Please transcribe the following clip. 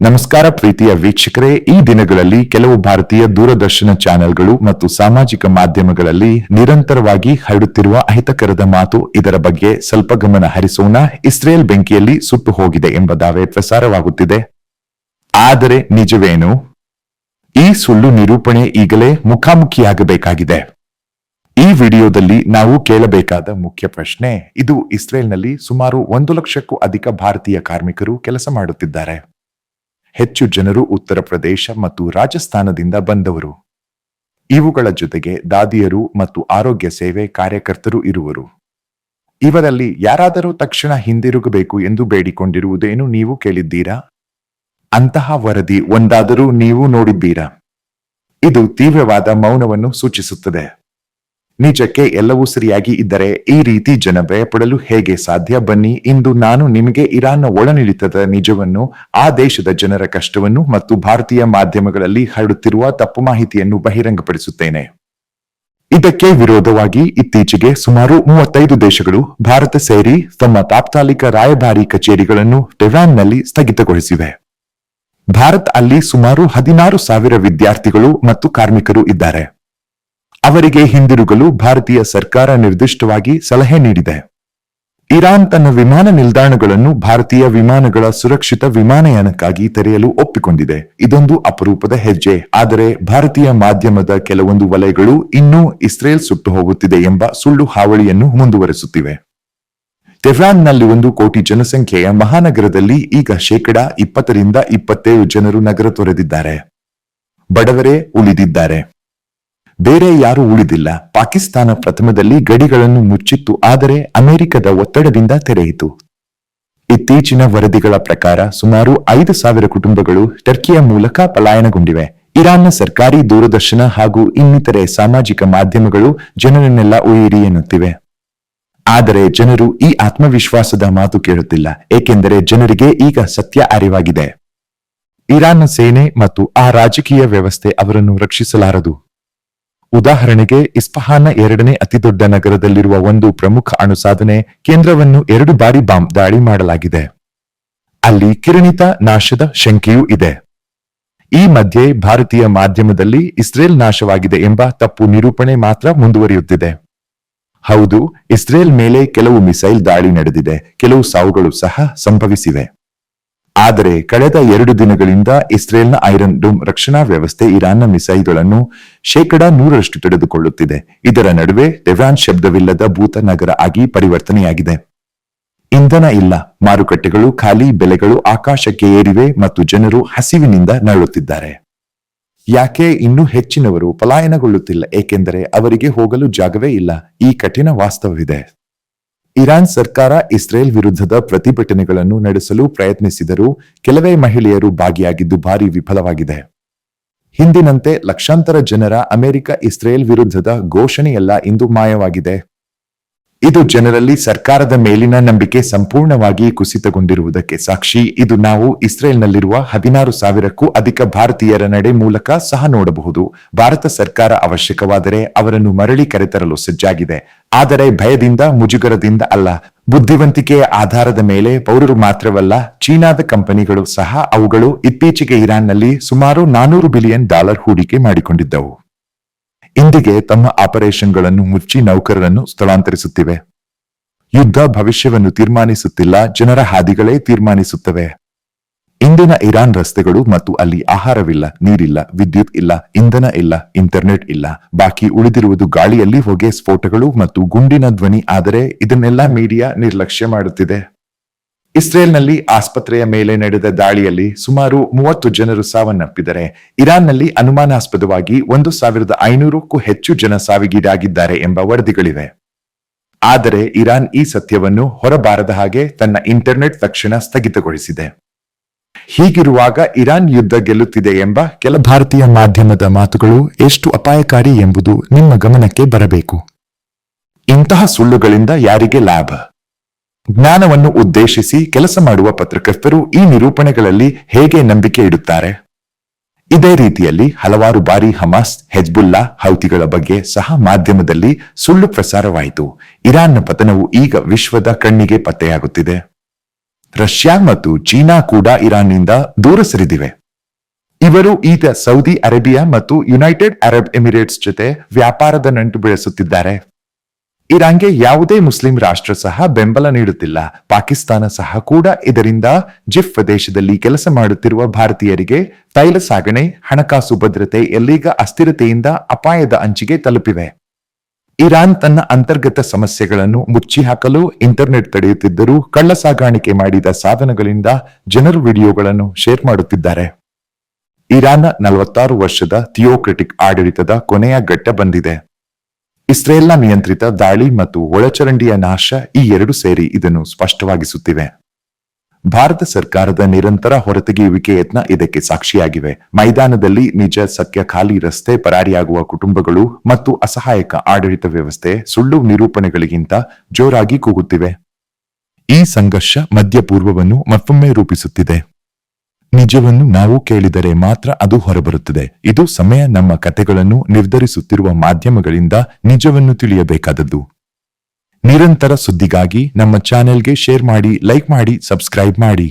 ನಮಸ್ಕಾರ ಪ್ರೀತಿಯ ವೀಕ್ಷಕರೇ, ಈ ದಿನಗಳಲ್ಲಿ ಕೆಲವು ಭಾರತೀಯ ದೂರದರ್ಶನ ಚಾನೆಲ್ಗಳು ಮತ್ತು ಸಾಮಾಜಿಕ ಮಾಧ್ಯಮಗಳಲ್ಲಿ ನಿರಂತರವಾಗಿ ಹರಡುತ್ತಿರುವ ಅಹಿತಕರದ ಮಾತು ಇದರ ಬಗ್ಗೆ ಸ್ವಲ್ಪ ಗಮನ ಹರಿಸೋಣ. ಇಸ್ರೇಲ್ ಬೆಂಕಿಯಲ್ಲಿ ಸುಟ್ಟು ಹೋಗಿದೆ ಎಂಬ ದಾವೆ ಪ್ರಸಾರವಾಗುತ್ತಿದೆ. ಆದರೆ ನಿಜವೇನು? ಈ ಸುಳ್ಳು ನಿರೂಪಣೆ ಈಗಲೇ ಮುಖಾಮುಖಿಯಾಗಬೇಕಾಗಿದೆ. ಈ ವಿಡಿಯೋದಲ್ಲಿ ನಾವು ಕೇಳಬೇಕಾದ ಮುಖ್ಯ ಪ್ರಶ್ನೆ, ಇದು ಇಸ್ರೇಲ್ನಲ್ಲಿ ಸುಮಾರು ಒಂದು ಲಕ್ಷಕ್ಕೂ ಅಧಿಕ ಭಾರತೀಯ ಕಾರ್ಮಿಕರು ಕೆಲಸ ಮಾಡುತ್ತಿದ್ದಾರೆ. ಹೆಚ್ಚು ಜನರು ಉತ್ತರ ಪ್ರದೇಶ ಮತ್ತು ರಾಜಸ್ಥಾನದಿಂದ ಬಂದವರು. ಇವುಗಳ ಜೊತೆಗೆ ದಾದಿಯರು ಮತ್ತು ಆರೋಗ್ಯ ಸೇವೆ ಕಾರ್ಯಕರ್ತರು ಇರುವರು. ಇವರಲ್ಲಿ ಯಾರಾದರೂ ತಕ್ಷಣ ಹಿಂದಿರುಗಬೇಕು ಎಂದು ಬೇಡಿಕೊಂಡಿರುವುದೇನು ನೀವು ಕೇಳಿದ್ದೀರಾ? ಅಂತಹ ವರದಿ ಒಂದಾದರೂ ನೀವು ನೋಡಿದ್ದೀರಾ? ಇದು ತೀವ್ರವಾದ ಮೌನವನ್ನು ಸೂಚಿಸುತ್ತದೆ. ನಿಜಕ್ಕೆ ಎಲ್ಲವೂ ಸರಿಯಾಗಿ ಇದ್ದರೆ ಈ ರೀತಿ ಜನ ಭಯಪಡಲು ಹೇಗೆ ಸಾಧ್ಯ? ಬನ್ನಿ, ಇಂದು ನಾನು ನಿಮಗೆ ಇರಾನ್ನ ಒಳನಿಡಿತದ ನಿಜವನ್ನು, ಆ ದೇಶದ ಜನರ ಕಷ್ಟವನ್ನು ಮತ್ತು ಭಾರತೀಯ ಮಾಧ್ಯಮಗಳಲ್ಲಿ ಹರಡುತ್ತಿರುವ ತಪ್ಪು ಮಾಹಿತಿಯನ್ನು ಬಹಿರಂಗಪಡಿಸುತ್ತೇನೆ. ಇದಕ್ಕೆ ವಿರೋಧವಾಗಿ ಇತ್ತೀಚೆಗೆ ಸುಮಾರು ಮೂವತ್ತೈದು ದೇಶಗಳು ಭಾರತ ಸೇರಿ ತಮ್ಮ ತಾತ್ಕಾಲಿಕ ರಾಯಭಾರಿ ಕಚೇರಿಗಳನ್ನು ಟೆವ್ರಾನ್ನಲ್ಲಿ ಸ್ಥಗಿತಗೊಳಿಸಿವೆ. ಭಾರತ್ ಅಲ್ಲಿ ಸುಮಾರು ಹದಿನಾರು ಸಾವಿರ ವಿದ್ಯಾರ್ಥಿಗಳು ಮತ್ತು ಕಾರ್ಮಿಕರು ಇದ್ದಾರೆ. ಅವರಿಗೆ ಹಿಂದಿರುಗಲು ಭಾರತೀಯ ಸರ್ಕಾರ ನಿರ್ದಿಷ್ಟವಾಗಿ ಸಲಹೆ ನೀಡಿದೆ. ಇರಾನ್ ತನ್ನ ವಿಮಾನ ನಿಲ್ದಾಣಗಳನ್ನು ಭಾರತೀಯ ವಿಮಾನಗಳ ಸುರಕ್ಷಿತ ವಿಮಾನಯಾನಕ್ಕಾಗಿ ತೆರೆಯಲು ಒಪ್ಪಿಕೊಂಡಿದೆ. ಇದೊಂದು ಅಪರೂಪದ ಹೆಜ್ಜೆ. ಆದರೆ ಭಾರತೀಯ ಮಾಧ್ಯಮದ ಕೆಲವೊಂದು ವಲಯಗಳು ಇನ್ನೂ ಇಸ್ರೇಲ್ ಸುಟ್ಟು ಹೋಗುತ್ತಿದೆ ಎಂಬ ಸುಳ್ಳು ಹಾವಳಿಯನ್ನು ಮುಂದುವರೆಸುತ್ತಿವೆ. ಟೆಹ್ರಾನ್ನಲ್ಲಿ ಒಂದು ಕೋಟಿ ಜನಸಂಖ್ಯೆಯ ಮಹಾನಗರದಲ್ಲಿ ಈಗ ಶೇಕಡಾ ಇಪ್ಪತ್ತರಿಂದ ಇಪ್ಪತ್ತೇಳು ಜನರು ನಗರ ತೊರೆದಿದ್ದಾರೆ. ಬಡವರೇ ಉಳಿದಿದ್ದಾರೆ. ಬೇರೆ ಯಾರೂ ಉಳಿದಿಲ್ಲ. ಪಾಕಿಸ್ತಾನ ಪ್ರಥಮದಲ್ಲಿ ಗಡಿಗಳನ್ನು ಮುಚ್ಚಿತ್ತು, ಆದರೆ ಅಮೆರಿಕದ ಒತ್ತಡದಿಂದ ತೆರೆಯಿತು. ಇತ್ತೀಚಿನ ವರದಿಗಳ ಪ್ರಕಾರ ಸುಮಾರು ಐದು ಸಾವಿರ ಕುಟುಂಬಗಳು ಟರ್ಕಿಯ ಮೂಲಕ ಪಲಾಯನಗೊಂಡಿವೆ. ಇರಾನ್ನ ಸರ್ಕಾರಿ ದೂರದರ್ಶನ ಹಾಗೂ ಇನ್ನಿತರೆ ಸಾಮಾಜಿಕ ಮಾಧ್ಯಮಗಳು ಜನರನ್ನೆಲ್ಲ ಉಯಿರಿ ಎನ್ನುತ್ತಿವೆ. ಆದರೆ ಜನರು ಈ ಆತ್ಮವಿಶ್ವಾಸದ ಮಾತು ಕೇಳುತ್ತಿಲ್ಲ, ಏಕೆಂದರೆ ಜನರಿಗೆ ಈಗ ಸತ್ಯ ಅರಿವಾಗಿದೆ. ಇರಾನ್ನ ಸೇನೆ ಮತ್ತು ಆ ರಾಜಕೀಯ ವ್ಯವಸ್ಥೆ ಅವರನ್ನು ರಕ್ಷಿಸಲಾರದು. ಉದಾಹರಣೆಗೆ ಇಸ್ಫಹಾನ್ನ ಎರಡನೇ ಅತಿದೊಡ್ಡ ನಗರದಲ್ಲಿರುವ ಒಂದು ಪ್ರಮುಖ ಅಣುಸಾಧನೆ ಕೇಂದ್ರವನ್ನು ಎರಡು ಬಾರಿ ಬಾಂಬ್ ದಾಳಿ ಮಾಡಲಾಗಿದೆ. ಅಲ್ಲಿ ಕಿರಣಿತ ನಾಶದ ಶಂಕೆಯೂ ಇದೆ. ಈ ಮಧ್ಯೆ ಭಾರತೀಯ ಮಾಧ್ಯಮದಲ್ಲಿ ಇಸ್ರೇಲ್ ನಾಶವಾಗಿದೆ ಎಂಬ ತಪ್ಪು ನಿರೂಪಣೆ ಮಾತ್ರ ಮುಂದುವರಿಯುತ್ತಿದೆ. ಹೌದು, ಇಸ್ರೇಲ್ ಮೇಲೆ ಕೆಲವು ಮಿಸೈಲ್ ದಾಳಿ ನಡೆದಿದೆ, ಕೆಲವು ಸಾವುಗಳು ಸಹ ಸಂಭವಿಸಿವೆ. ಆದರೆ ಕಳೆದ ಎರಡು ದಿನಗಳಿಂದ ಇಸ್ರೇಲ್ನ ಐರನ್ ಡೋಮ್ ರಕ್ಷಣಾ ವ್ಯವಸ್ಥೆ ಇರಾನ್ನ ಮಿಸೈಲ್ಗಳನ್ನು ಶೇಕಡಾ ನೂರರಷ್ಟು ತಡೆದುಕೊಳ್ಳುತ್ತಿದೆ. ಇದರ ನಡುವೆ ಟೆವ್ರಾನ್ ಶಬ್ದವಿಲ್ಲದ ಭೂತ ನಗರ ಆಗಿ ಪರಿವರ್ತನೆಯಾಗಿದೆ. ಇಂಧನ ಇಲ್ಲ. ಮಾರುಕಟ್ಟೆಗಳು, ಖಾಲಿ ಬೆಲೆಗಳು ಆಕಾಶಕ್ಕೆ ಏರಿವೆ ಮತ್ತು ಜನರು ಹಸಿವಿನಿಂದ ನರಳುತ್ತಿದ್ದಾರೆ. ಯಾಕೆ ಇನ್ನೂ ಹೆಚ್ಚಿನವರು ಪಲಾಯನಗೊಳ್ಳುತ್ತಿಲ್ಲ? ಏಕೆಂದರೆ ಅವರಿಗೆ ಹೋಗಲು ಜಾಗವೇ ಇಲ್ಲ. ಈ ಕಠಿಣ ವಾಸ್ತವವಿದೆ. ಇರಾನ್ ಸರ್ಕಾರ ಇಸ್ರೇಲ್ ವಿರುದ್ಧದ ಪ್ರತಿಭಟನೆಗಳನ್ನು ನಡೆಸಲು ಪ್ರಯತ್ನಿಸಿದರೂ ಕೆಲವೇ ಮಹಿಳೆಯರು ಭಾಗಿಯಾಗಿದ್ದು ಭಾರಿ ವಿಫಲವಾಗಿದೆ. ಹಿಂದಿನಂತೆ ಲಕ್ಷಾಂತರ ಜನರ ಅಮೆರಿಕ ಇಸ್ರೇಲ್ ವಿರುದ್ಧದ ಘೋಷಣೆಯಲ್ಲ ಇಂದು ಮಾಯವಾಗಿದೆ. ಇದು ಜನರಲ್ಲಿ ಸರ್ಕಾರದ ಮೇಲಿನ ನಂಬಿಕೆ ಸಂಪೂರ್ಣವಾಗಿ ಕುಸಿತಗೊಂಡಿರುವುದಕ್ಕೆ ಸಾಕ್ಷಿ. ಇದು ನಾವು ಇಸ್ರೇಲ್ನಲ್ಲಿರುವ ಹದಿನಾರು ಸಾವಿರಕ್ಕೂ ಅಧಿಕ ಭಾರತೀಯರ ನಡೆ ಮೂಲಕ ಸಹ ನೋಡಬಹುದು. ಭಾರತ ಸರ್ಕಾರ ಅವಶ್ಯಕವಾದರೆ ಅವರನ್ನು ಮರಳಿ ಕರೆತರಲು ಸಜ್ಜಾಗಿದೆ. ಆದರೆ ಭಯದಿಂದ, ಮುಜುಗರದಿಂದ ಅಲ್ಲ. ಬುದ್ಧಿವಂತಿಕೆಯ ಆಧಾರದ ಮೇಲೆ ಪೌರರು ಮಾತ್ರವಲ್ಲ, ಚೀನಾದ ಕಂಪನಿಗಳು ಸಹ ಅವುಗಳು ಇತ್ತೀಚೆಗೆ ಇರಾನ್ನಲ್ಲಿ ಸುಮಾರು ನಾನೂರು ಬಿಲಿಯನ್ ಡಾಲರ್ ಹೂಡಿಕೆ ಮಾಡಿಕೊಂಡಿದ್ದವು. ಇಂದಿಗೆ ತಮ್ಮ ಆಪರೇಷನ್ಗಳನ್ನು ಮುಚ್ಚಿ ನೌಕರರನ್ನು ಸ್ಥಳಾಂತರಿಸುತ್ತಿವೆ. ಯುದ್ಧ ಭವಿಷ್ಯವನ್ನು ತೀರ್ಮಾನಿಸುತ್ತಿಲ್ಲ, ಜನರ ಹಾದಿಗಳೇ ತೀರ್ಮಾನಿಸುತ್ತವೆ. ಇಂದಿನ ಇರಾನ್ ರಸ್ತೆಗಳು ಮತ್ತು ಅಲ್ಲಿ ಆಹಾರವಿಲ್ಲ, ನೀರಿಲ್ಲ, ವಿದ್ಯುತ್ ಇಲ್ಲ, ಇಂಧನ ಇಲ್ಲ, ಇಂಟರ್ನೆಟ್ ಇಲ್ಲ, ಬಾಕಿ ಉಳಿದಿರುವುದು ಗಾಳಿಯಲ್ಲಿ ಹೊಗೆ ಸ್ಫೋಟಗಳು ಮತ್ತು ಗುಂಡಿನ ಧ್ವನಿ, ಆದರೆ ಇದನ್ನೆಲ್ಲ ಮೀಡಿಯಾ ನಿರ್ಲಕ್ಷ್ಯ ಮಾಡುತ್ತಿದೆ. ಇಸ್ರೇಲ್ನಲ್ಲಿ ಆಸ್ಪತ್ರೆಯ ಮೇಲೆ ನಡೆದ ದಾಳಿಯಲ್ಲಿ ಸುಮಾರು ಮೂವತ್ತು ಜನರು ಸಾವನ್ನಪ್ಪಿದರೆ, ಇರಾನ್ನಲ್ಲಿ ಅನುಮಾನಾಸ್ಪದವಾಗಿ ಒಂದು ಸಾವಿರದ ಐನೂರಕ್ಕೂ ಹೆಚ್ಚು ಜನ ಸಾವಿಗೀಡಾಗಿದ್ದಾರೆ ಎಂಬ ವರದಿಗಳಿವೆ. ಆದರೆ ಇರಾನ್ ಈ ಸತ್ಯವನ್ನು ಹೊರಬಾರದ ಹಾಗೆ ತನ್ನ ಇಂಟರ್ನೆಟ್ ತಕ್ಷಣ ಸ್ಥಗಿತಗೊಳಿಸಿದೆ. ಹೀಗಿರುವಾಗ ಇರಾನ್ ಯುದ್ಧ ಗೆಲ್ಲುತ್ತಿದೆ ಎಂಬ ಕೆಲ ಭಾರತೀಯ ಮಾಧ್ಯಮದ ಮಾತುಗಳು ಎಷ್ಟು ಅಪಾಯಕಾರಿ ಎಂಬುದು ನಿಮ್ಮ ಗಮನಕ್ಕೆ ಬರಬೇಕು. ಇಂತಹ ಸುಳ್ಳುಗಳಿಂದ ಯಾರಿಗೆ ಲಾಭ? ಜ್ಞಾನವನ್ನು ಉದ್ದೇಶಿಸಿ ಕೆಲಸ ಮಾಡುವ ಪತ್ರಕರ್ತರು ಈ ನಿರೂಪಣೆಗಳಲ್ಲಿ ಹೇಗೆ ನಂಬಿಕೆ ಇಡುತ್ತಾರೆ? ಇದೇ ರೀತಿಯಲ್ಲಿ ಹಲವಾರು ಬಾರಿ ಹಮಾಸ್, ಹೆಜ್ಬುಲ್ಲಾ ಹೌತಿಗಳ ಬಗ್ಗೆ ಸಹ ಮಾಧ್ಯಮದಲ್ಲಿ ಸುಳ್ಳು ಪ್ರಸಾರವಾಯಿತು. ಇರಾನ್ನ ಪತನವು ಈಗ ವಿಶ್ವದ ಕಣ್ಣಿಗೆ ಪತ್ತೆಯಾಗುತ್ತಿದೆ. ರಷ್ಯಾ ಮತ್ತು ಚೀನಾ ಕೂಡ ಇರಾನ್ನಿಂದ ದೂರ ಸರಿದಿವೆ. ಇವರು ಈಗ ಸೌದಿ ಅರೇಬಿಯಾ ಮತ್ತು ಯುನೈಟೆಡ್ ಅರಬ್ ಎಮಿರೇಟ್ಸ್ ಜೊತೆ ವ್ಯಾಪಾರದ ನಂಟು ಬೆಳೆಸುತ್ತಿದ್ದಾರೆ. ಇರಾನ್ಗೆ ಯಾವುದೇ ಮುಸ್ಲಿಂ ರಾಷ್ಟ್ರ ಸಹ ಬೆಂಬಲ ನೀಡುತ್ತಿಲ್ಲ. ಪಾಕಿಸ್ತಾನ ಸಹ ಕೂಡ ಇದರಿಂದ ಜಿಫ್ ದೇಶದಲ್ಲಿ ಕೆಲಸ ಮಾಡುತ್ತಿರುವ ಭಾರತೀಯರಿಗೆ ತೈಲ ಸಾಗಣೆ, ಹಣಕಾಸು ಭದ್ರತೆ, ಎಲ್ಲೀಗ ಅಸ್ಥಿರತೆಯಿಂದ ಅಪಾಯದ ಅಂಚಿಗೆ ತಲುಪಿವೆ. ಇರಾನ್ ತನ್ನ ಅಂತರ್ಗತ ಸಮಸ್ಯೆಗಳನ್ನು ಮುಚ್ಚಿ ಹಾಕಲು ಇಂಟರ್ನೆಟ್ ತಡೆಯುತ್ತಿದ್ದರೂ ಕಳ್ಳ ಸಾಗಾಣಿಕೆ ಮಾಡಿದ ಸಾಧನಗಳಿಂದ ಜನರು ವಿಡಿಯೋಗಳನ್ನು ಶೇರ್ ಮಾಡುತ್ತಿದ್ದಾರೆ. ಇರಾನ್ನ ನಲವತ್ತಾರು ವರ್ಷದ ಥಿಯೋಕ್ರೆಟಿಕ್ ಆಡಳಿತದ ಕೊನೆಯ ಘಟ್ಟ ಬಂದಿದೆ. ಇಸ್ರೇಲ್ನ ನಿಯಂತ್ರಿತ ದಾಳಿ ಮತ್ತು ಒಳಚರಂಡಿಯ ನಾಶ ಈ ಎರಡು ಸೇರಿ ಇದನ್ನು ಸ್ಪಷ್ಟವಾಗಿಸುತ್ತಿವೆ. ಭಾರತ ಸರ್ಕಾರದ ನಿರಂತರ ಹೊರತೆಗೆಯುವಿಕೆ ಯತ್ನ ಇದಕ್ಕೆ ಸಾಕ್ಷಿಯಾಗಿವೆ. ಮೈದಾನದಲ್ಲಿ ನಿಜ ಸತ್ಯ ಖಾಲಿ ರಸ್ತೆ ಪರಾರಿಯಾಗುವ ಕುಟುಂಬಗಳು ಮತ್ತು ಅಸಹಾಯಕ ಆಡಳಿತ ವ್ಯವಸ್ಥೆ ಸುಳ್ಳು ನಿರೂಪಣೆಗಳಿಗಿಂತ ಜೋರಾಗಿ ಕೂಗುತ್ತಿವೆ. ಈ ಸಂಘರ್ಷ ಮಧ್ಯಪೂರ್ವವನ್ನು ಮತ್ತೊಮ್ಮೆ ರೂಪಿಸುತ್ತಿದೆ. ನಿಜವನ್ನು ನಾವು ಕೇಳಿದರೆ ಮಾತ್ರ ಅದು ಹೊರಬರುತ್ತದೆ. ಇದು ಸಮಯ ನಮ್ಮ ಕತೆಗಳನ್ನು ನಿರ್ಧರಿಸುತ್ತಿರುವ ಮಾಧ್ಯಮಗಳಿಂದ ನಿಜವನ್ನು ತಿಳಿಯಬೇಕಾದದ್ದು. ನಿರಂತರ ಸುದ್ದಿಗಾಗಿ ನಮ್ಮ ಚಾನೆಲ್ಗೆ ಶೇರ್ ಮಾಡಿ, ಲೈಕ್ ಮಾಡಿ, ಸಬ್ಸ್ಕ್ರೈಬ್ ಮಾಡಿ.